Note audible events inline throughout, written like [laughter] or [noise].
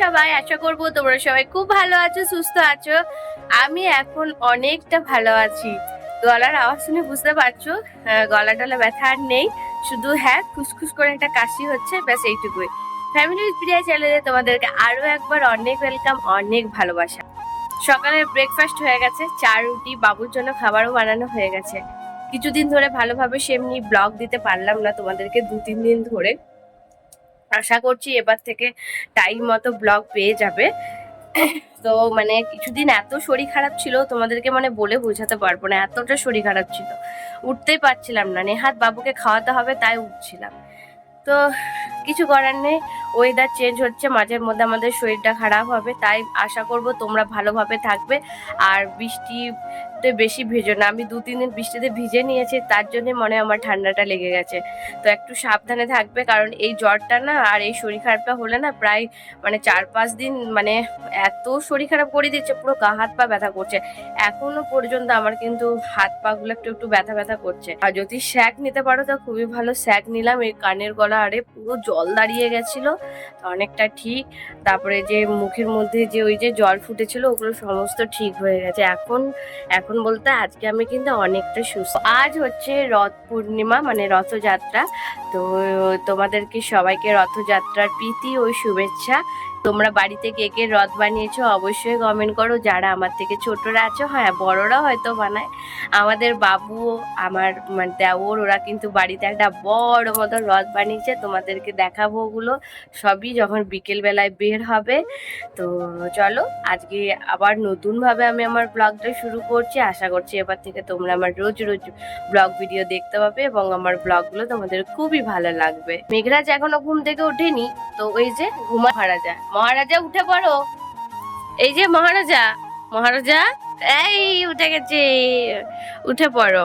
সবাই, আশা করব তোমরা সবাই খুব ভালো আছো, সুস্থ আছো। আমি এখন অনেকটা ভালো আছি। গলার আওয়াজ শুনে বুঝতে পারছ গলা টলা ব্যথা আর নেই। শুধু হ্যাঁ খুসখুস করে একটা কাশি হচ্ছে, ব্যাস এইটুকুই। ফ্যামিলি প্রিয়া চ্যানেলে তোমাদেরকে আরও একবার অনেক ওয়েলকাম অনেক ভালোবাসা। সকালে ব্রেকফাস্ট হয়ে গেছে, চা, রুটি, বাবুর জন্য খাবারও বানানো হয়ে গেছে। কিছুদিন ধরে ভালোভাবে সেমনি ব্লগ দিতে পারলাম না তোমাদেরকে দু তিন দিন ধরে। আশা করছি এবার থেকে টাইম মতো ব্লগ পেয়ে যাবে। তো মানে কিছুদিন এত শরীর খারাপ ছিল, তোমাদেরকে মানে বলে বোঝাতে পারব না, এতটা শরীর খারাপ ছিল। উঠতেই পারছিলাম না, নেহাত বাবুকে খাওয়াতে হবে, তাই উঠছিলাম। তো কিছু করার নেই ওয়েদার চেঞ্জ হচ্ছে, মাঝের মধ্যে আমাদের শরীরটা খারাপ হবে, তাই আশা করব তোমরা ভালোভাবে থাকবে। আর বৃষ্টিতে বেশি ভেজো না, আমি দু তিন দিন বৃষ্টিতে ভিজে নিয়েছি, তার জন্য মনে আমার ঠান্ডাটা লেগে গেছে। তো একটু সাবধানে থাকবে, কারণ এই জ্বরটা না আর এই শরীর খারাপটা হলে না প্রায় মানে চার পাঁচ দিন মানে এত শরীর খারাপ করে দিচ্ছে, পুরো গা, হাত, পা ব্যথা করছে। এখনও পর্যন্ত আমার কিন্তু হাত পা গুলো একটু একটু ব্যথা ব্যথা করছে। আর যদি স্যাক নিতে পারো, তো খুবই ভালো স্যাক নিলাম, এই কানের গলা আরে পুরো জল দাঁড়িয়ে গেছিল। অনেকটা ঠিক। তারপরে যে মুখের মধ্যে যে ওই যে জল ফুটেছিল, ওগুলো সমস্ত ঠিক হয়ে গেছে। এখন এখন বলতে আজকে আমি কিন্তু অনেকটা সুস্থ। আজ হচ্ছে রথ পূর্ণিমা মানে রথযাত্রা। তো তোমাদেরকে সবাইকে রথযাত্রার প্রীতি ও শুভেচ্ছা। তোমরা বাড়িতে কে কে রথ বানিয়েছো অবশ্যই কমেন্ট করো। যারা আমার থেকে ছোটরা আছো হ্যাঁ বড়রা হয়তো বানায়। আমাদের বাবু আমার মানে দেওর, ওরা কিন্তু বাড়িতে একটা বড় মতো রথ বানিয়েছে। তোমাদেরকে দেখাবো ওগুলো। সবই যখন বিকেল বেলায় বের হবে। তো চলো, আজকে আবার নতুনভাবে আমি আমার ব্লগটা শুরু করছি। আশা করছি এবার থেকে তোমরা আমার রোজ রোজ ব্লগ ভিডিও দেখতে পাবে এবং আমার ব্লগগুলো তোমাদের খুবই ভালো লাগবে। মেঘরাজ এখনও ঘুম থেকে ওঠেনি। তো ওই যে ঘুমা মহারাজা মহারাজা, উঠে পড়ো। এই যে মহারাজা মহারাজা, এই উঠে গেছে, উঠে পড়ো।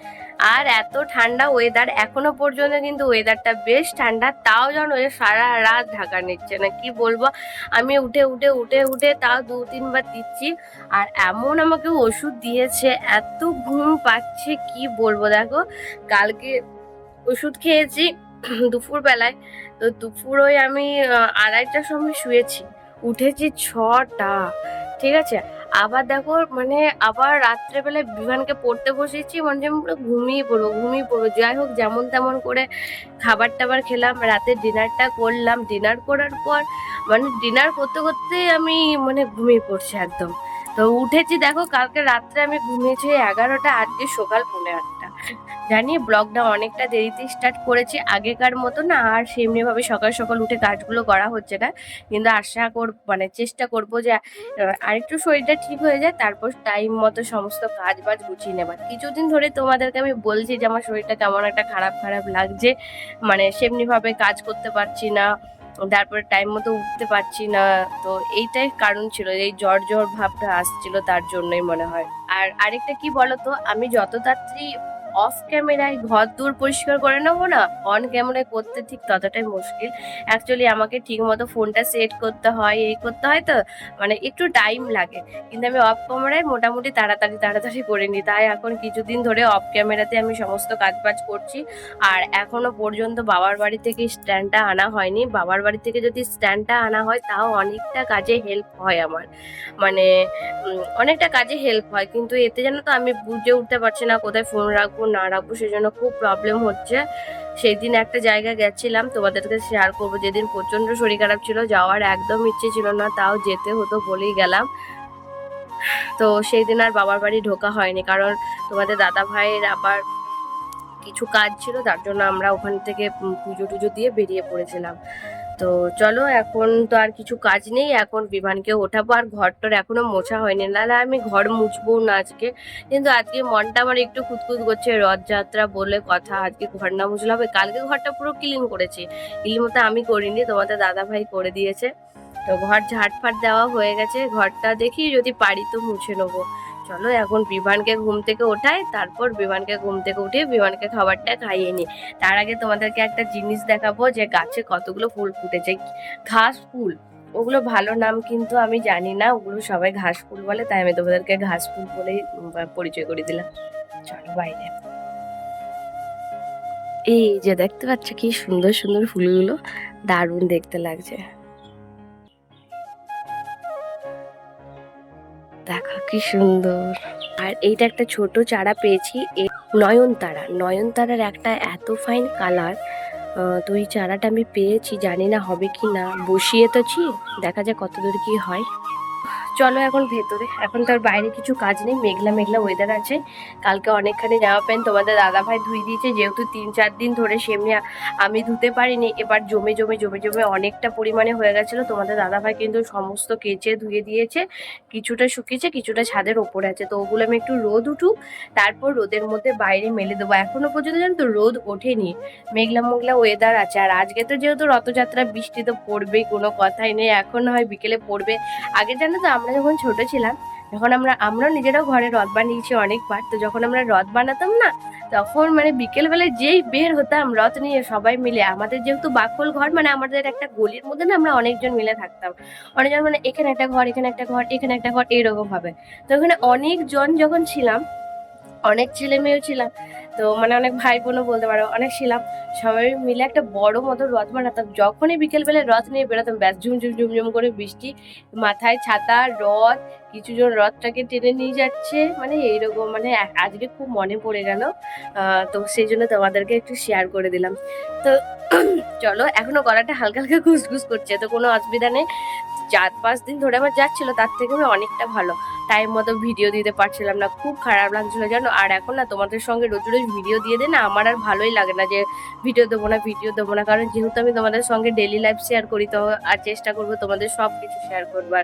আর এত ঠান্ডা ওয়েদার এখনও পর্যন্ত কিন্তু ওয়েদারটা বেশ ঠান্ডা, তাও যেন সারা রাত ঢাকা নিচ্ছে না, কি বলব? আমি উঠে উঠে উঠে উঠে তাও দু তিনবার দিচ্ছি, আর এমন আমাকে ওষুধ দিয়েছে, এত ঘুম পাচ্ছে, কি বলব দেখো? কালকে ওষুধ খেয়েছি দুপুর বেলায় তো দুপুর ওই আমি আড়াইটার সময় শুয়েছি। উঠেছি ছটা, ঠিক আছে? আবার দেখো মানে আবার রাত্রেবেলায় বিমানকে পড়তে বসেছি মানে যেমন পুরো ঘুমিয়ে পড়ব ঘুমিয়ে পড়ব। যাই হোক, যেমন তেমন করে খাবার টাবার খেলাম, রাতে ডিনারটা করলাম। ডিনার করার পর মানে ডিনার করতে করতে আমি মানে ঘুমিয়ে পড়ছি একদম। তো উঠেছি, দেখো কালকে রাত্রে আমি ঘুমিয়েছি এগারোটা, আজকে সকাল পনেরো আটটা। জানি ব্লগটা অনেকটা দেরিতে স্টার্ট করেছি, আগেকার মতো না, আর সেমনি ভাবে সকাল সকাল উঠে কাজগুলো করা হচ্ছে না। কিন্তু আশা কর মানে চেষ্টা করব যে আরেকটু শরীরটা ঠিক হয়ে যায়, তারপর টাইম মতো সমস্ত কাজ বাজ গুছিয়ে নেবার। কিছুদিন ধরে তোমাদেরকে আমি বলছি যে, আমার শরীরটা কেমন একটা খারাপ খারাপ লাগছে মানে সেমনি ভাবে কাজ করতে পারছি না। তারপরে টাইম মতো উঠতে পারছি না। তো এইটাই কারণ ছিল, এই জ্বর জ্বর ভাবটা আসছিল তার জন্যই মনে হয়। আর আরেকটা কি বলতো, আমি যত তাড়াতাড়ি অফ ক্যামেরায় ঘর দূর পরিষ্কার করে নেব না অন ক্যামেরায় করতে ঠিক ততটাই মুশকিল। অ্যাকচুয়ালি আমাকে ঠিক মতো ফোনটা সেট করতে হয়, এই করতে হয় তো মানে একটু টাইম লাগে। কিন্তু আমি অফ ক্যামেরায় মোটামুটি তাড়াতাড়ি তাড়াতাড়ি করে নিই। তাই এখন কিছুদিন ধরে অফ ক্যামেরাতে আমি সমস্ত কাজ বাজ করছি। আর এখনও পর্যন্ত বাবার বাড়ি থেকে স্ট্যান্ডটা আনা হয়নি। বাবার বাড়ি থেকে যদি স্ট্যান্ডটা আনা হয়, তাও অনেকটা কাজে হেল্প হয় আমার। মানে অনেকটা কাজে হেল্প হয়। কিন্তু এতে যেন তো, আমি বুঝে উঠতে পারছি না কোথায় ফোন রাখব না রাখব, সেজন্য খুব প্রবলেম হচ্ছে। সেই দিন একটা জায়গায় গেছিলাম তোমাদেরকে শেয়ার করব। যেদিন প্রচণ্ড শরীর খারাপ ছিল, যাওয়ার একদম ইচ্ছে ছিল না, তাও যেতে হতো বলেই গেলাম। তো সেই দিন আর বাবার বাড়ি ঢোকা হয়নি, কারণ তোমাদের দাদা ভাইয়ের আবার কিছু কাজ ছিল, তার জন্য আমরা ওখান থেকে পুজো টুজো দিয়ে বেরিয়ে পড়েছিলাম। তো চলো, এখন তো আর কিছু কাজ নেই, এখন বিমানকে ওঠাবো, আর ঘরটার এখনও মোছা হয়নি। নাহলে আমি ঘর মুছবো না আজকে। কিন্তু আজকে মনটা আমার একটু খুঁতখুত করছে, রথযাত্রা বলে কথা, আজকে ঘর না মুছলে হবে। কালকে ঘরটা পুরো ক্লিন করেছি। ক্লিন মতো আমি করিনি, তোমাদের দাদা ভাই করে দিয়েছে। তো ঘর ঝাটফাট দেওয়া হয়ে গেছে, ঘরটা দেখি যদি পারি তো মুছে নেব। চলো এখন বিমানকে ঘুম থেকে ওঠাই, তারপর বিমানকে ঘুম থেকে উঠিয়ে বিমানকে খাবারটা খাইয়ে নিই। তার আগে তোমাদেরকে একটা জিনিস দেখাবো যে গাছে কতগুলো ফুল ফুটেছে। ঘাস ফুল, ওগুলো ভালো নাম কিন্তু আমি জানি না, ওগুলো সবাই ঘাস ফুল বলে, তাই আমি তোমাদেরকে ঘাস ফুল বলেই পরিচয় করে দিলাম। চলো বাইরে। এই যে দেখতে পাচ্ছ কি সুন্দর সুন্দর ফুলগুলো, দারুণ দেখতে লাগছে। কি সুন্দর। আর এইটা একটা ছোট চারা পেয়েছি নয়নতারা। নয়নতারার একটা এত ফাইন কালার তো এই চারাটা আমি পেয়েছি, জানি না হবে কি না বসিয়ে তো দেখা যাক কতদূর কি হয়। চলো এখন ভেতরে। এখন তো আর বাইরে কিছু কাজ নেই, মেঘলা মেঘলা ওয়েদার আছে। কালকে অনেকখানি জামা প্যান্ট তোমাদের দাদাভাই ধুই দিয়েছে, যেহেতু তিন চার দিন ধরে সেমনি আমি ধুতে পারিনি, এবার জমে জমে জমে জমে অনেকটা পরিমাণে হয়ে গেছিল। তোমাদের দাদাভাই কিন্তু সমস্ত কেচে ধুয়ে দিয়েছে, কিছুটা শুকিয়েছে, কিছুটা ছাদের ওপরে আছে। তো ওগুলো আমি একটু রোদ উঠুক, তারপর রোদের মধ্যে বাইরে মেলে দেবো। এখনও পর্যন্ত জানো তো রোদ ওঠেনি, মেঘলা মেঘলা ওয়েদার আছে। আর আজকে তো যেহেতু রথযাত্রা, বৃষ্টি তো পড়বেই, কোনো কথাই নেই। এখন হয় বিকেলে পড়বে। আগে জানো তো আমরা যখন ছোট ছিলাম, যখন আমরা, আমরাও নিজেরাও ঘরে রথ বানিয়েছি অনেকবার, তো যখন আমরা রথ বানাতাম না, তখন মানে বিকেলবেলায় যেই বের হতাম, রথ নিয়ে সবাই মিলে, আমাদের যেহেতু বাকল ঘর মানে আমাদের একটা গলির মধ্যে না আমরা অনেকজন মিলে থাকতাম। অনেকজন মানে এখানে একটা ঘর, এখানে একটা ঘর, এখানে একটা ঘর এরকম ভাবে তো ওখানে অনেকজন যখন ছিলাম, অনেক ছেলে মেয়েও ছিলাম তো মানে অনেক ভাই বোনও বলতে পারো, অনেক ছিলাম। সবাই মিলে একটা বড় মতো রথ বানাতাম। যখনই বিকেলবেলা রথ নিয়ে বেরোতাম ব্যাস ঝুম ঝুম ঝুম ঝুম করে বৃষ্টি, মাথায় ছাতা, রথ, কিছু জন রথটাকে টেনে নিয়ে যাচ্ছে। মানে এইরকম মানে আজকে খুব মনে পড়ে গেল। তো সেই জন্য তোমাদেরকে একটু শেয়ার করে দিলাম। তো [clears throat] চলো, এখনও গলাটা হালকা হালকা ঘুসঘুস করছে, তো কোনো অসুবিধা নেই। চার পাঁচ দিন ধরে আমার যাচ্ছিল, তার থেকে আমি অনেকটা ভালো। টাইম মতো ভিডিও দিতে পারছিলাম না। খুব খারাপ লাগছিল জানো? আর এখন না তোমাদের সঙ্গে রোজ রোজ ভিডিও দিয়ে দে না, আমার আর ভালোই লাগে না যে ভিডিও দেবো না ভিডিও দেবো না। কারণ যেহেতু আমি তোমাদের সঙ্গে ডেলি লাইফ শেয়ার করি, তো আর চেষ্টা করব তোমাদের সব কিছু শেয়ার করবার।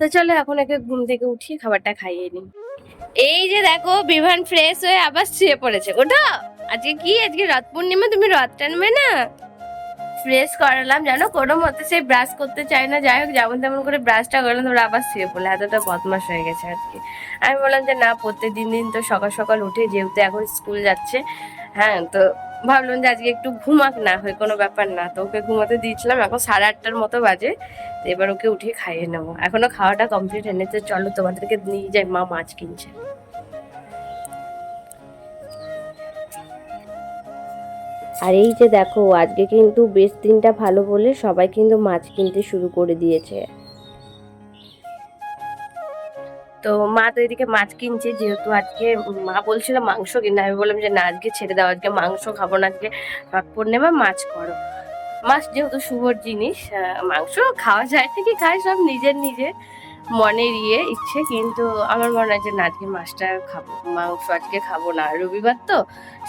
তো চলো এখন একে ঘুম থেকে উঠিয়ে খাবারটা খাইয়ে নিই। এই যে দেখো, বিভান ফ্রেশ হয়ে আবার শুয়ে পড়েছে। ওটা আজকে কি? আজকে রথ পূর্ণিমা, তুমি রথ টানবে না? ফ্রেশ করালাম জানো কোনো মতে সেই ব্রাশ করতে চায় না। যাই হোক, যেমন তেমন করে ব্রাশটা করলাম তোমরা আবার শুয়ে পড়লে এতটা বদমাস হয়ে গেছে আজকে। আমি বললাম যে, না প্রত্যেক দিন দিন তো সকাল সকাল উঠে যেহেতু এখন স্কুল যাচ্ছে হ্যাঁ তো ভাবলাম যে আজকে একটু ঘুমাক না হয়, কোনো ব্যাপার না। তো ওকে ঘুমাতে দিয়েছিলাম, এখন সাড়ে আটটার মতো বাজে, তো এবার ওকে উঠিয়ে খাইয়ে নেব। এখনও খাওয়াটা কমপ্লিট হয়নি, তো চলো তোমাদেরকে নিয়ে যাই, মা মাছ কিনছে। আর এই যে দেখো, আজকে কিন্তু বেশ দিনটা ভালো বলে সবাই কিন্তু মাছ কিনতে শুরু করে দিয়েছে। তো মা তো এদিকে মাছ কিনছে, যেহেতু আজকে মা বলছিল মাংস কিনে আমি বললাম যে, না, আজকে ছেড়ে দাও, আজকে মাংস খাব না, আজকে রথ পূর্ণিমা মাছ করো। মাছ যেহেতু শুভর জিনিস মাংস খাওয়া যায় ঠিকই, খায় সব নিজের নিজের মনের ইয়ে ইচ্ছে, কিন্তু আমার মনে হয় যে, না, আজকে মাছটা খাব, মাংস আজকে খাব না। রবিবার তো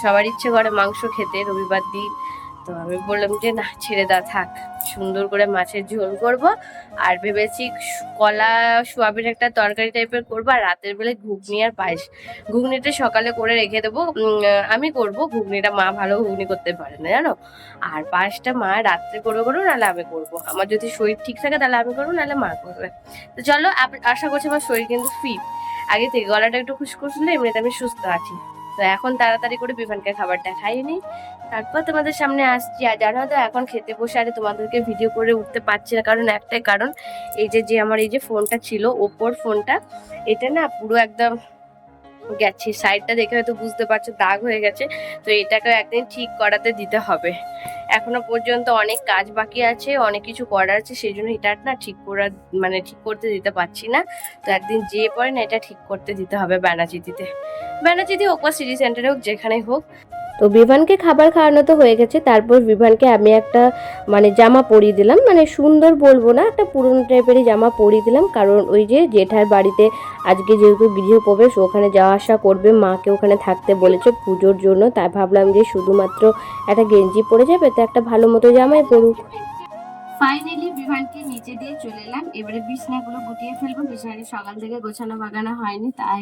সবার ইচ্ছে করে মাংস খেতে, রবিবার দিন তো আমি বললাম যে, না, ছেড়ে দা, থাক। সুন্দর করে মাছের ঝোল করব আর ভেবেছি কলা, সোয়াবিন একটা তরকারি টাইপের করব আর রাতের বেলায় ঘুগনি আর পায়েস। ঘুগনিটা সকালে করে রেখে দেবো। আমি করব। ঘুগনিটা মা ভালো ঘুগনি করতে পারে না, জানো? আর পায়েসটা মা রাত্রে করব করব নাহলে আমি করব। আমার যদি শরীর ঠিক থাকে, তাহলে আমি করব, নাহলে মা করবে। তো চলো আশা করছি আমার শরীর কিন্তু ফিট আগে থেকে গলাটা একটু খুশখুশ হলে এমনিতে আমি সুস্থ আছি। তো এখন তাড়াতাড়ি করে বিভানকে খাবারটা খাইয়ে নিই। তারপর তোমাদের সামনে আসছি, আর জানো তো এখন খেতে বসে আরে তোমাদেরকে ভিডিও করে উঠতে পারছি না, কারণ একটাই কারণ, এই যে যে আমার এই যে ফোনটা ছিল, ওপোর ফোনটা, এটা না পুরো একদম গেছে সাইডটা দেখে হয়তো বুঝতে পারছ, দাগ হয়ে গেছে, তো এটাকে একদিন ঠিক করাতে দিতে হবে। এখনও পর্যন্ত অনেক কাজ বাকি আছে, অনেক কিছু করার আছে, সেই জন্য এটা না ঠিক করা মানে ঠিক করতে দিতে পারছি না, তো একদিন যে পরে না এটা ঠিক করতে দিতে হবে ব্যানাচিতিতে ব্যানাচিতি হোক বা সিটি সেন্টারে হোক যেখানে হোক। তো বিভানকে খাবার খাওয়ানো তো হয়ে গেছে। তারপর বিভানকে আমি একটা মানে জামা পরিয়ে দিলাম। মানে সুন্দর বলব না, একটা পুরনো টাইপেরই জামা পরিয়ে দিলাম। কারণ ওই যে জেঠার বাড়িতে আজকে যেহেতু গৃহপ্রবেশ, ওখানে যাওয়া আসা করবে। মাকে ওখানে থাকতে বলেছে পুজোর জন্য। তাই ভাবলাম যে শুধুমাত্র একটা গেঞ্জি পরে যাবে, তো একটা ভালো মতো জামাই পরুক। ফাইনালি বিমানকে নিচে দিয়ে চলে এলাম। এবারে বিছনাগুলো গুটিয়ে ফেলব। বিছানা সকাল থেকে গোছানো বাগানো হয়নি, তাই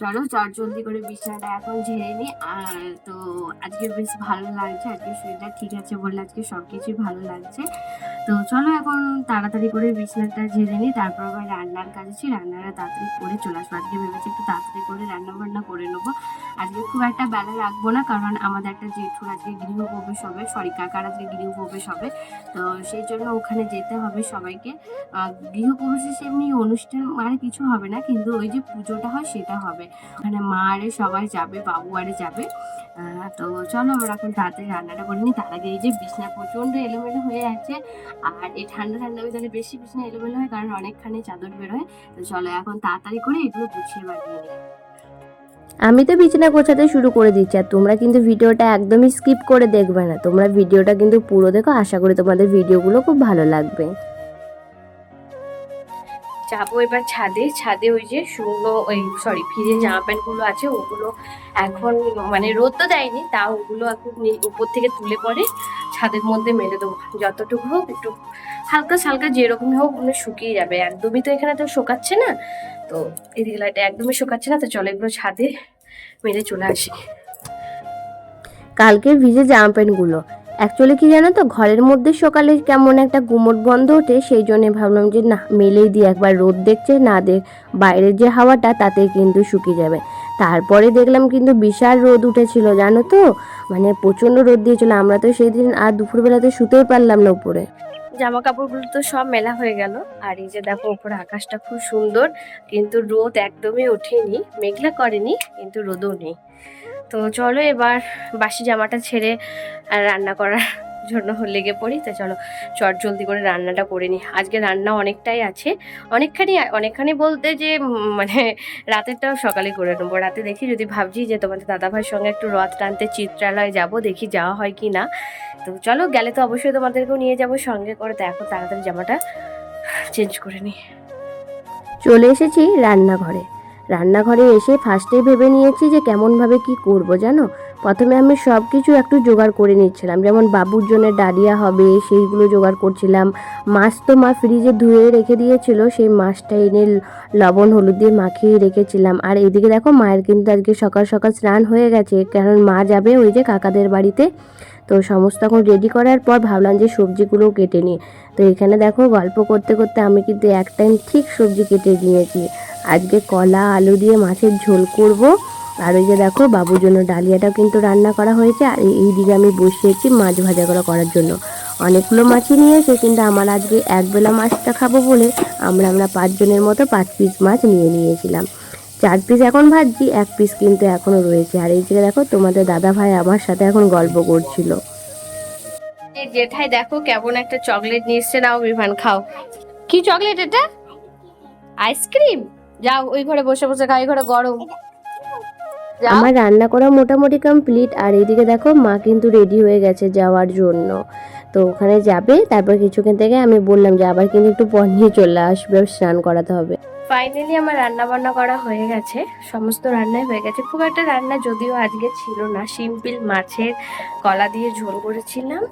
চলো চট জলদি করে বিছানাটা এখন ঝেড়ে নিই। আর তো আজকে বেশ ভালো লাগছে, আজকে শরীরটা ঠিক আছে বললে আজকে সব কিছুই ভালো লাগছে। তো চলো এখন তাড়াতাড়ি করে বিছানাটা ঝেড়ে নিই, তারপর আবার রান্নার কাজ আছে রান্নাটা তাড়াতাড়ি করে চলে আসব। আজকে ভেবেছি একটু তাড়াতাড়ি করে রান্না বান্না করে নেব। আজকে খুব একটা বেলা রাখব না, কারণ আমাদের একটা জেঠুর আজকে গৃহপ্রবেশ হবে, সরি, কাকার আজকে গৃহপ্রবেশ হবে। তো সেই জন্য ওখানে যেতে হবে সবাইকে। গৃহপ্রবেশে সেমনি অনুষ্ঠান মানে কিছু হবে না, কিন্তু ওই যে পুজোটা হয় সেটা হবে। ওখানে মা আরে সবাই যাবে, বাবু আরে যাবে। তো চলো আমরা এখন তাড়াতাড়ি রান্নাটা করে নিই। তার আগে এই যে বিছনা প্রচণ্ড এলোমেলো হয়ে আছে। আর এই ঠান্ডা ঠান্ডা ওয়েদারে বেশি বিছনা এলোমেলো হয়, কারণ অনেকখানি চাদর বেরোয় তো চলো এখন তাড়াতাড়ি করে এগুলো গুছিয়ে বানিয়ে নিই। আমি তো বিছানা গোছাতে শুরু করে দিচ্ছি, আর তোমরা কিন্তু ভিডিওটা একদমই স্কিপ করে দেখবে না। তোমরা ভিডিওটা কিন্তু পুরো দেখো, আশা করি তোমাদের ভিডিওগুলো খুব ভালো লাগবে। যাব এবার ছাদে। ছাদে ওই যে শুকনো ওই সরি ফ্রিজে জামা প্যান্টগুলো আছে, ওগুলো এখন মানে রোদ তো দেয়নি, তা ওগুলো এখন উপর থেকে তুলে পরে ছাদের মধ্যে মেলে দেবো। যতটুকু হোক একটু হালকা সালকা যেরকম হোক ওগুলো শুকিয়ে যাবে। একদমই তো এখানে তো শোকাচ্ছে না। তো এদিকে লাইটে একদমই শোকাচ্ছে না, তো চলো এগুলো ছাদে মেলে চলে আসি। কালকে ভিজে জামা প্যান্টগুলো। অ্যাকচুয়ালি কি জানো তো? ঘরের মধ্যে সকালে কেমন একটা গুমট গন্ধ ওঠে, সেই জন্য ভাবলাম যে না, মেলেই দিই। একবার রোদ দেখছে, না দেখ, বাইরের যে হাওয়াটা তাতে কিন্তু শুকিয়ে যাবে। তারপরে দেখলাম কিন্তু বিশাল রোদ উঠেছিল, জানো তো? মানে প্রচণ্ড রোদ দিয়েছিল। আমরা তো সেই দিন আর দুপুরবেলাতে শুতেই পারলাম না উপরে। জামা কাপড়গুলো তো সব মেলা হয়ে গেল। আর এই যে দেখো, উপরে আকাশটা খুব সুন্দর, কিন্তু রোদ একদমই ওঠেনি। মেঘলা করেনি, কিন্তু রোদও নেই। তো চলো এবার বাসি জামাটা ছেড়ে রান্না করার জন্য লেগে পড়ি। তো চলো চট জলদি করে রান্নাটা করে নিই। আজকে রান্না অনেকটাই আছে। অনেকখানি অনেকখানি বলতে যে মানে রাতেরটাও সকালে করে নেব। রাতে দেখি যদি ভাবছি যে তোমাদের দাদাভাইয়ের সঙ্গে একটু রথ টানতে চিত্রালয় যাব, দেখি যাওয়া হয় কি না। তো চলো গেলে তো অবশ্যই তোমাদেরকেও নিয়ে যাব সঙ্গে করে। তো এখন তাড়াতাড়ি জামাটা চেঞ্জ করে নিই। চলে এসেছি রান্নাঘরে। রান্নাঘরে এসে ফার্স্টে ভেবে নিয়েছি যে কেমনভাবে কি করব জানো? প্রথমে আমি সব কিছু একটু জোগাড় করে নিচ্ছিলাম। যেমন বাবুর জন্য ডালিয়া হবে, সেইগুলো জোগাড় করছিলাম। মাছ তো মা ফ্রিজে ধুয়ে রেখে দিয়েছিল, সেই মাছটা এনে লবণ, হলুদ দিয়ে মাখিয়ে রেখেছিলাম। আর এদিকে দেখো মায়ের কিন্তু আজকে সকাল সকাল স্নান হয়ে গেছে, কারণ মা যাবে ওই যে কাকাদের বাড়িতে। তো সমস্ত এখন রেডি করার পর ভাবলাম যে সবজিগুলোও কেটে নিই। তো এখানে দেখো গল্প করতে করতে আমি কিন্তু এক টাইম ঠিক সবজি কেটে নিয়েছি। আজকে কলা আলু দিয়ে মাছের ঝোল করব। আর ওই যে দেখো বাবুর জন্য ডালিয়াটাও কিন্তু রান্না করা হয়েছে। আর এই দিকে আমি বসিয়েছি মাছ ভাজা করা করার জন্য। অনেকগুলো মাছই নিয়েছে কিন্তু আমার আজকে একবেলা মাছটা খাব বলে আমরা আমরা পাঁচজনের মতো পাঁচ পিস মাছ নিয়ে নিয়েছিলাম। চার পিস এখন ভাজছি এক পিস কিন্তু এখনও রয়েছে। আর এই দিকে দেখো তোমাদের দাদা ভাই আমার সাথে এখন গল্প করছিল। এই জেঠাই দেখো কেমন একটা চকলেট নিয়ে এসছে। নাও বিমান খাও। কি চকলেট এটা? আইসক্রিম? যাও, ওই ঘরে বসে বসে খাই ঘরে গরম। আমার রান্না করা মোটামুটি কমপ্লিট আর এইদিকে দেখো মা কিন্তু রেডি হয়ে গেছে যাওয়ার জন্য। তো ওখানে যাবে, তারপর কিছুক্ষণ থেকে আমি বললাম যে আবার কিন্তু একটু পর নিয়ে চলে আসবে স্নান করাতে হবে। ফাইনালি আমার রান্না বান্না করা হয়ে গেছে। সমস্ত রান্নাই হয়ে গেছে। খুব একটা রান্না যদিও আজকে ছিল না। সিম্পল মাছের কলা দিয়ে ঝোল করেছিলাম।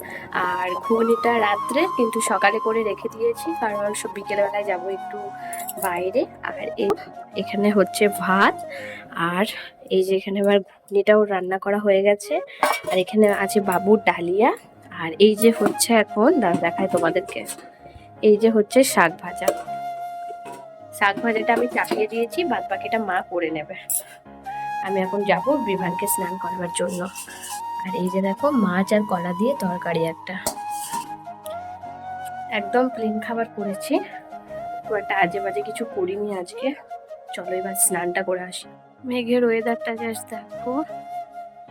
আর ঘুগনিটা রাত্রে, কিন্তু সকালে করে রেখে দিয়েছি। কারণ সব বিকেলবেলায় যাব একটু বাইরে। আর এখানে হচ্ছে ভাত। আর এই যে এখানে আবার ঘুগনিটাও রান্না করা হয়ে গেছে। আর এখানে আছে বাবুর ডালিয়া। আর এই যে হচ্ছে এখন দাঁড়া দেখায় তোমাদেরকে। এই যে হচ্ছে শাক ভাজা। শাক ভাজাটা আমি চাপিয়ে দিয়েছি, বাদ বাকিটা মা করে নেবে। আমি এখন যাব বিভানকে স্নান করবার জন্য। আর এই যে দেখো, মাছ আর কলা দিয়ে তরকারি একটা। একদম প্লেন খাবার করেছি। খুব একটা আজে বাজে কিছু করিনি আজকে। চলো এবার স্নানটা করে আসি। মেঘের ওয়েদারটা জাস্ট দেখো।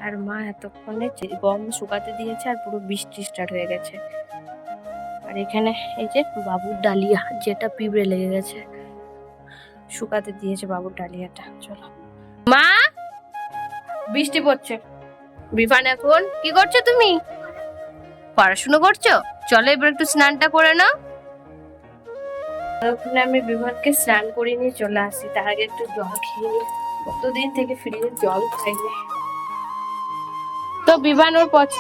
আর মা এতক্ষণে গম শুকাতে দিয়েছে আর পুরো বৃষ্টি স্টার্ট হয়ে গেছে। আর এখানে এই যে বাবুর ডালিয়া, যেটা পিঁপড়ে লেগে গেছে। শুকাতে দিয়েছে বাবুর ডালিয়াটা, চলো। মা, বৃষ্টি পড়ছে। বিফান এখন, কি করছ তুমি? পড়াশুনো করছ? চলো এবার একটু স্নানটা করে নাও। ওখানে আমি বিভানকে স্নান করে নিয়ে চলে আসি। তার আগে একটু জল খেয়ে নিই। কতদিন থেকে ফ্রিজে জল খাইনি তো বিমান ওর পছ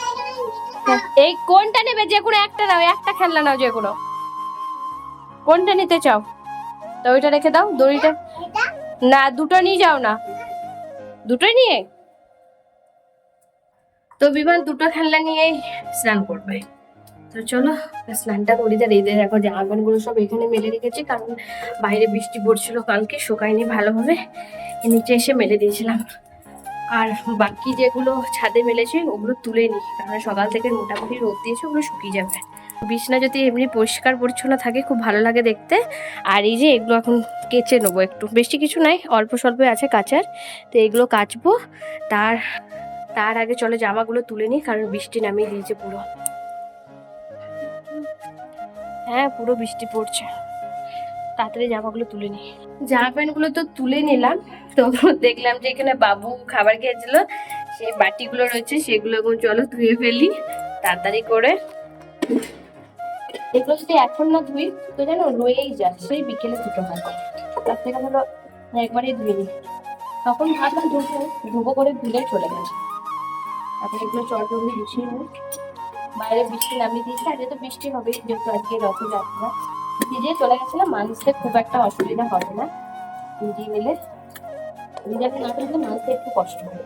এই কোনটা নেবে? যে কোনো একটা নাও, একটা খেলনা নাও যে কোনো। কোনটা নিতে চাও? ওইটা রেখে দাও, দড়িটা। না, দুটো নিয়ে যাও না। দুটোই নিয়ে? তো বিমান দুটো খেলনা নিয়ে স্নান করবে। তো চলো, স্নানটা করি তার এই দেখো জামা প্যান্টগুলো সব এখানে মেলে রেখেছি, কারণ বাইরে বৃষ্টি পড়ছিল কালকে, শুকায়নি ভালোভাবে। নিচে এসে মেলে দিয়েছিলাম। আর বাকি যেগুলো ছাদে মেলেছে ওগুলো তুলে নি কারণ সকাল থেকে মোটামুটি রোদ দিয়েছে, ওগুলো শুকিয়ে যাবে। বিছনা যদি এমনি পরিষ্কার পরিচ্ছন্ন থাকে, খুব ভালো লাগে দেখতে। আর এই যে এগুলো এখন কেচে নেব একটু। বেশি কিছু নাই, অল্প স্বল্প আছে কাচার। তো এগুলো কাচবো। তার তার আগে চলে জামাগুলো তুলে নিই, কারণ বৃষ্টি নামিয়ে দিয়েছে পুরো। হ্যাঁ পুরো বৃষ্টি পড়ছে। তাড়াতাড়ি জামাগুলো তুলে নিই জামা প্যান্টগুলো তো তুলে নিলাম, তো দেখলাম যে এখানে বাবু খাবার খেয়েছিল, সেই বাটিগুলো রয়েছে, সেগুলো এখন চলো ধুয়ে ফেলি, তাড়াতাড়ি করে। এগুলো যদি এখন না ধুই, তো জানো রয়েই যায়, সেই বিকেলে দুটো হয় তার থেকে ভালো একবারই ধুয়ে নিই তখন ভাবলাম ধুবো ধুবো করে ধুলে চলে গেছে। এখন এগুলো চট জলদি গুছিয়ে নিই। বাইরে বৃষ্টি নামিয়ে দিয়েছে আজকে তো বৃষ্টি হবে যেহেতু আজকে রথযাত্রা। ভিজে চলে গেছিলাম মানুষতে খুব একটা অসুবিধা হবে না। ভিজিয়ে নিলে ভিজাতে না ফেললে মানুষতে একটু কষ্ট হবে।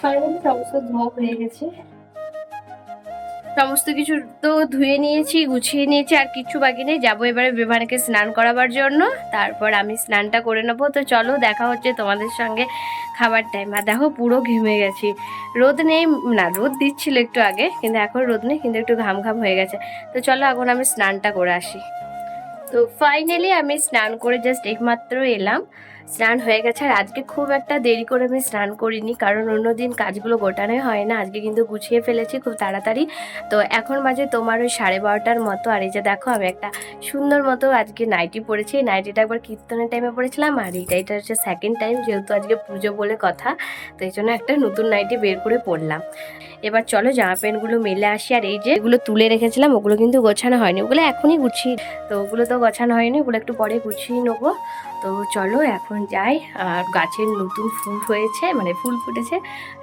ফাইনালি সমস্ত ধোয়া হয়ে গেছে। সমস্ত কিছু তো ধুয়ে নিয়েছি, গুছিয়ে নিয়েছি, আর কিছু বাকি নেই। যাব এবারে বিমানকে স্নান করাবার জন্য। তারপর আমি স্নানটা করে নেব। তো চলো, দেখা হচ্ছে তোমাদের সঙ্গে খাবার টাইম আর দেখো, পুরো ঘেমে গেছি। রোদ নেই, না, রোদ দিচ্ছিল একটু আগে, কিন্তু এখন রোদ নেই, কিন্তু একটু ঘাম ঘাম হয়ে গেছে। তো চলো, এখন আমি স্নানটা করে আসি। তো ফাইনালি আমি স্নান করে জাস্ট একমাত্র এলাম। স্নান হয়ে গেছে। আর আজকে খুব একটা দেরি করে আমি স্নান করিনি, কারণ অন্যদিন কাজগুলো গোটানোই হয় না। আজকে কিন্তু গুছিয়ে ফেলেছি খুব তাড়াতাড়ি। তো এখন বাজে তোমার ওই সাড়ে বারোটার মতো। আর এই যে দেখো, আমি একটা সুন্দর মতো আজকে নাইটি পরেছি। নাইটিটা একবার কীর্তনের টাইমে পরেছিলাম। আর এইটা এটা হচ্ছে সেকেন্ড টাইম যেহেতু আজকে পুজো বলে কথা। তো এই জন্য একটা নতুন নাইটি বের করে পরলাম। এবার চলো জামা প্যান্টগুলো মেলে আসি। আর এই যে এগুলো তুলে রেখেছিলাম, ওগুলো কিন্তু গোছানো হয়নি। ওগুলো এখনই গুছিয়ে, তো ওগুলো তো গোছানো হয়নি। ওগুলো একটু পরে গুছিয়ে নেব। তো চলো এখন যাই। আর গাছের নতুন ফুল হয়েছে মানে ফুল ফুটেছে।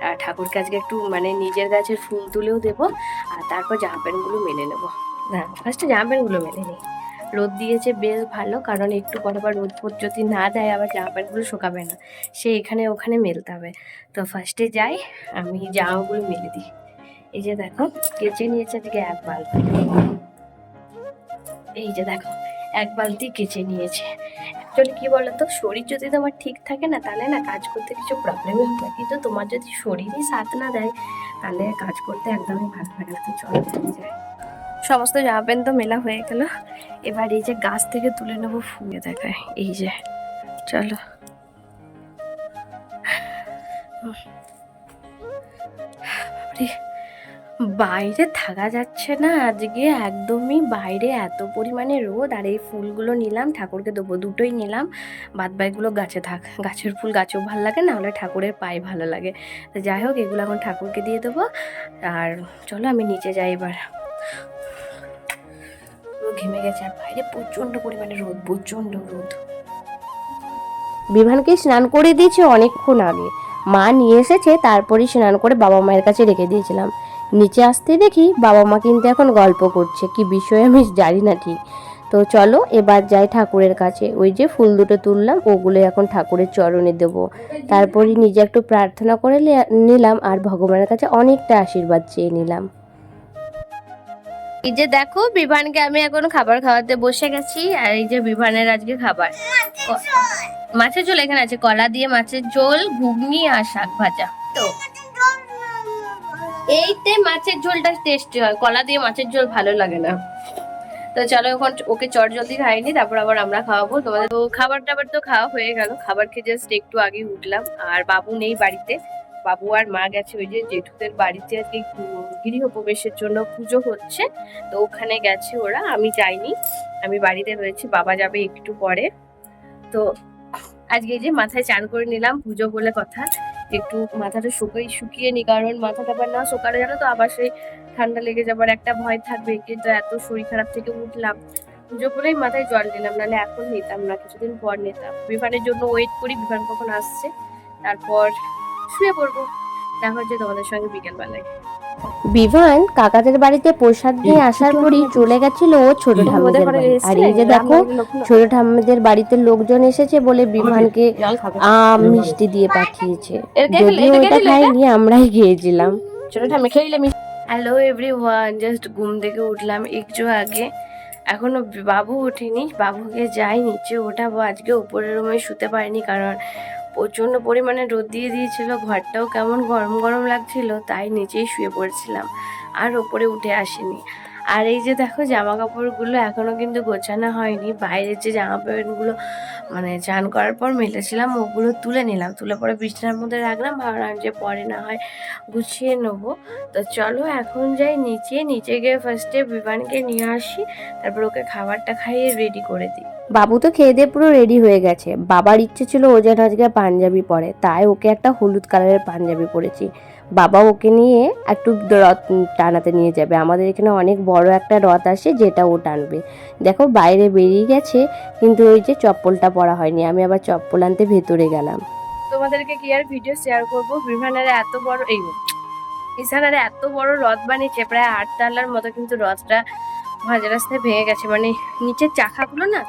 আর ঠাকুরকে আজকে একটু মানে নিজের গাছের ফুল তুলেও দেবো। আর তারপর জামা প্যান্টগুলো মেলে নেব। না ফার্স্টে জামা প্যান্টগুলো মেলে নিই। রোদ দিয়েছে বেশ ভালো, কারণ একটু পর আবার রোদ ফোদ যদি না দেয়, আবার জামা প্যান্টগুলো শুকাবে না। সে এখানে ওখানে মেলতে হবে। তো ফার্স্টে যাই, আমি জামাগুলো মেলে দিই। এই যে দেখো, কেচে নিয়েছে আজকে এক বালতি। এই যে দেখো, এক বালতি কেচে নিয়েছে। অ্যাকচুয়ালি কি বলতো শরীর যদি তোমার ঠিক থাকে না তাহলে না কাজ করতে কিছু প্রবলেমই হবে কিন্তু তোমার যদি শরীরই সাথ না দেয় তাহলে কাজ করতে একদমই ভালো লাগে না। তো চলো যায় সমস্ত জামা প্যান্ট তো মেলা হয়ে গেল। এবার এই যে গাছ থেকে তুলে নেব ফুলে দেখায় এই যে চলো। বাপরে, বাইরে থাকা যাচ্ছে না আজকে, একদমই বাইরে এত পরিমাণে রোদ, আর এই ফুলগুলো নিলাম, ঠাকুরকে দেবো দুটোই নিলাম। বাদ বাইগুলো গাছে থাক, গাছের ফুল গাছেও ভালো লাগে, না হলে ঠাকুরের পায়ে ভালো লাগে। তো যাই হোক, এগুলো এখন ঠাকুরকে দিয়ে দেবো, আর চলো আমি নিচে যাই এবার। ঘেমে গেছে, আর বাইরে প্রচণ্ড পরিমাণে রোদ, প্রচণ্ড রোদ। বিভানকে স্নান করে দিয়েছে অনেকক্ষণ আগে। মা নিয়ে এসেছে, তারপরেই স্নান করে বাবা মায়ের কাছে রেখে দিয়েছিলাম। নিচে আসতে দেখি বাবা মা কিন্তু এখন গল্প করছে। কি বিষয়ে আমি জানি না ঠিক। তো চলো এবার যাই ঠাকুরের কাছে। ওই যে ফুল দুটো তুললাম ওগুলো এখন ঠাকুরের চরণে দেব। তারপরে নিজে একটু প্রার্থনা করে নিলাম আর ভগবানের কাছে অনেকটা আশীর্বাদ চেয়ে নিলাম। এই যে দেখো বিভানকে আমি এখন খাবার খাওয়াতে বসে গেছি আর এই যে বিভানের আজকে খাবার। মাছের ঝোল এখানে আছে কলা দিয়ে মাছের ঝোল ঘুগনি আর শাক ভাজা। তো এইতে মাছের ঝোলটা টেস্টি হয়। কলা দিয়ে মাছের ঝোল ভালো লাগে না। তো চলো এখন ওকে চট জলদি খাইনি তারপর আবার আমরা খাওয়াবো। তোমাদের তো খাবার টাবার তো খাওয়া হয়ে গেল। খাবার খেয়ে জাস্ট একটু আগে উঠলাম। আর বাবু নেই বাড়িতে। বাবু আর মা গেছে ওই যে জেঠুদের বাড়িতে আজকে উম, গৃহপ্রবেশের জন্য পুজো হচ্ছে। তো ওখানে গেছে ওরা আমি যাইনি। আমি বাড়িতে রয়েছি বাবা যাবে একটু পরে। তো আজকে যে মাথায় চান করে নিলাম পুজো বলে কথা। একটু মাথাটা শুকাই শুকিয়ে নি, কারণ মাথাটা আবার না শোকালে জানো তো আবার সেই ঠান্ডা লেগে যাবার একটা ভয় থাকবে কিন্তু এত শরীর খারাপ থেকে উঠলাম। পুজো করেই মাথায় জল নিলাম নাহলে এখন নিতাম না, কিছুদিন পর নিতাম। বিমানের জন্য ওয়েট করি বিমান কখন আসছে, তারপর শুয়ে পড়ব। দেখা হচ্ছে তোমাদের সঙ্গে বিকেলবেলায়। বিভান কাকাদের বাড়িতে প্রসাদ নিয়ে আসার পরই চলে গেছিল ও ছোট ঠাম্মিদের বাড়ি। আর এই যে দেখো ছোট ঠাম্মিদের বাড়িতে লোকজন এসেছে বলে বিমানকে আম মিষ্টি দিয়ে পাঠিয়েছে। যদিও এটা ওটা খাইনি আমরাই গিয়েছিলাম ছোটটা মেখে দিলে হ্যালো এভরিওয়ান জাস্ট ঘুম থেকে উঠলাম একটু আগে। এখনও বাবু ওঠেনি বাবুকে যাই নিচে ওঠাবো। আজকে উপরের রুমে শুতে পারিনি কারণ প্রচণ্ড পরিমাণে রোদ দিয়ে দিয়েছিল, ঘরটাও কেমন গরম গরম লাগছিল, তাই নিচেই শুয়ে পড়েছিলাম। আর ওপরে উঠে আসিনি। আর এই যে দেখো জামা কাপড়গুলো এখনও কিন্তু গোছানো হয়নি। বাইরের যে জামা প্যান্টগুলো মানে চান করার পর মেলেছিলাম, ওগুলো তুলে নিলাম। তুলে পরে বিছানার মধ্যে রাখলাম, ভাবলাম যে পরে না হয় গুছিয়ে নেব। তো চলো এখন যাই নিচে নিচে গিয়ে ফার্স্টে বিমানকে নিয়ে আসি, তারপর ওকে খাবারটা খাইয়ে রেডি করে দিই। বাবু তো খেয়ে দিয়ে পুরো রেডি হয়ে গেছে। বাবার ইচ্ছে ছিল ও যেন আজকে পাঞ্জাবি পরে, তাই ওকে একটা হলুদ কালারের পাঞ্জাবি পরেছি। বাবা ওকে নিয়ে একটু রথ টানাতে নিয়ে যাবে। আমাদের এখানে অনেক বড় একটা রথ আসে যেটা ও টানবে। দেখো বাইরে বেরিয়ে গেছে, কিন্তু ওই যে চপ্পলটা পরা হয়নি। আমি আবার চপ্পল আনতে ভেতরে গেলাম। তোমাদেরকে কি আর ভিডিও শেয়ার করব? বিমানের এত বড় এই ইসানারে এত বড় রথ বানিয়েছে, প্রায় আট তালার মতো কিন্তু রথটা মাঝ রাস্তায় ভেঙে গেছে। মানে নিচের চাকাগুলো না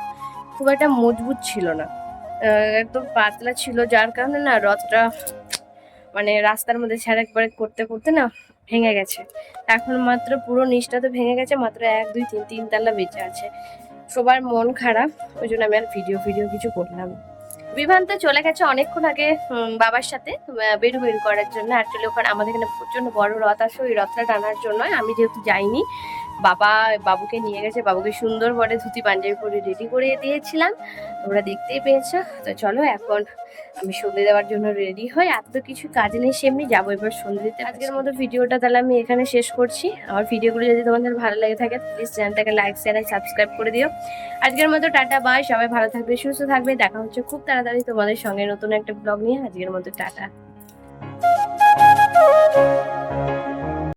খুব একটা মজবুত ছিল না। একদম পাতলা ছিল, যার কারণে না রথটা মানে রাস্তার মধ্যে ছাড় একবারে করতে করতে না ভেঙে গেছে। এখন মাত্র পুরো নিচটা তো ভেঙে গেছে, মাত্র এক, দুই, তিন তিন তালা বেঁচে আছে। সবার মন খারাপ, ওই জন্য আমি আর ভিডিও ভিডিও কিছু করলাম। না। বিভান তো চলে গেছে অনেকক্ষণ আগে বাবার সাথে বেরু বেরু করার জন্য। অ্যাকচুয়ালি ওখানে আমাদের এখানে প্রচণ্ড বড় রথ আসে ওই রথটা টানার জন্য। আমি যেহেতু যাইনি, বাবা, বাবুকে নিয়ে গেছে, বাবুকে সুন্দর করে ধুতি পাঞ্জাবি করে রেডি করে দিয়েছিলাম। তোমরা দেখতেই পেয়েছ। তো চলো এখন আমি সন্ধে দেওয়ার জন্য রেডি হই। আর তো কিছু কাজ নেই, সেমনি যাব এবার সন্ধে দিতে আজকের মতো ভিডিওটা তাহলে আমি এখানে শেষ করছি। আমার ভিডিওগুলো যদি তোমাদের ভালো লাগে থাকে প্লিজ চ্যানেলটাকে লাইক শেয়ার আর সাবস্ক্রাইব করে দিও। আজকের মতো টাটা বাই সবাই ভালো থাকবে, সুস্থ থাকবে। দেখা হচ্ছে খুব তাড়াতাড়ি তোমাদের সঙ্গে নতুন একটা ব্লগ নিয়ে। আজকের মতো টাটা।